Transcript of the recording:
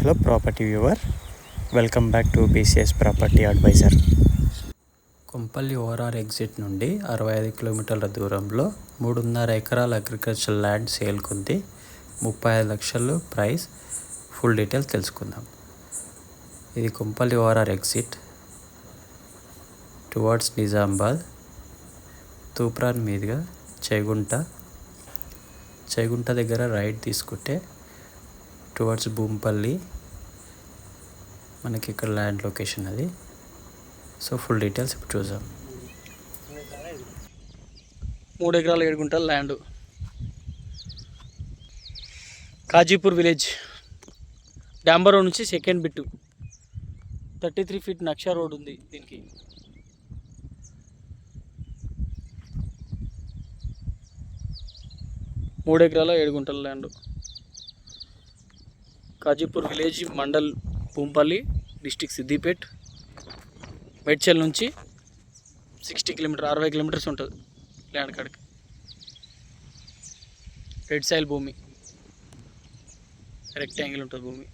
Hello property viewer welcome back to BCS property advisor. Kompally ORR exit నుండి అరవై ఐదు కిలోమీటర్ల దూరంలో మూడున్నర ఎకరాల అగ్రికల్చర్ ల్యాండ్ సేల్కుంది ముప్పై ఐదు లక్షలు ప్రైస్ ఫుల్ డీటెయిల్స్ తెలుసుకుందాం. ఇది Kompally ORR exit. Towards Nizamabad Toopran మీదుగా చేగుంట. చేగుంట దగ్గర రైట్ తీసుకుంటే టువర్డ్స్ భూంపల్లి మనకి ఇక్కడ ల్యాండ్ లొకేషన్ అది. సో ఫుల్ డీటెయిల్స్ ఇప్పుడు చూసాం మూడు ఎకరాలు ఏడు గుంటల ల్యాండ్ కాజీపూర్ విలేజ్ డాంబర్ రోడ్ నుంచి second bit thirty three feet నక్షా road ఉంది దీనికి. మూడు ఎకరాల ఏడు గుంటల land Kazipur village mandal Poompally district Siddipet Medchal నుంచి సిక్స్టీ కిలోమీటర్ అరవై కిలోమీటర్స్ ఉంటుంది ల్యాండ్ కాడికి. రెడ్ సైల్ భూమి. రెక్టాంగిల్ ఉంటుంది భూమి.